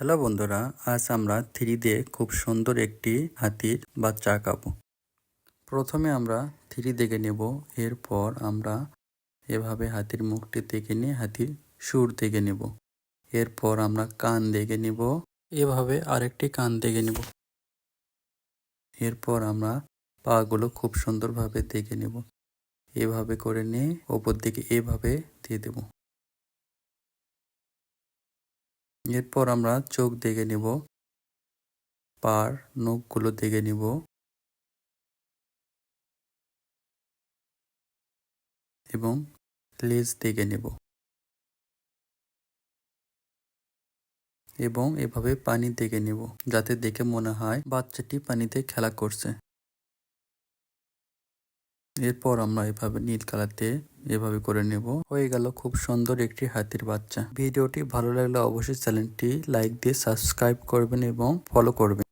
Hello বন্ধুরা, আজ আমরা থ্রি দিয়ে খুব সুন্দর একটি হাতির বাচ্চা আঁকাবো। প্রথমে আমরা থ্রি দেখে নেব, এরপর আমরা এভাবে হাতির মুখটি দেখে নিয়ে হাতির সুর দেখে নেব। এরপর আমরা কান দেখে নিব, এভাবে আরেকটি কান দেখে নেব। এরপর আমরা পাগুলো খুব সুন্দরভাবে দেখে নেব। এভাবে করে নিয়ে ওপর দিকে এভাবে দিয়ে দেব। এরপর আমরা চোখ দেখে নিব, পার, নখগুলো দেখে নিব। এবং লেজ দেখে নেব। এবং এভাবে পানি দেখে নেব, যাতে দেখে মনে হয় বাচ্চাটি পানিতে খেলা করছে। এরপর আমরা এভাবে নীল কালার দিয়ে এভাবে করে নেব। হয়ে গেল খুব সুন্দর একটি হাতির বাচ্চা। ভিডিওটি ভালো লাগলে অবশ্যই চ্যানেলটি লাইক দিয়ে সাবস্ক্রাইব করবেন এবং ফলো করবেন।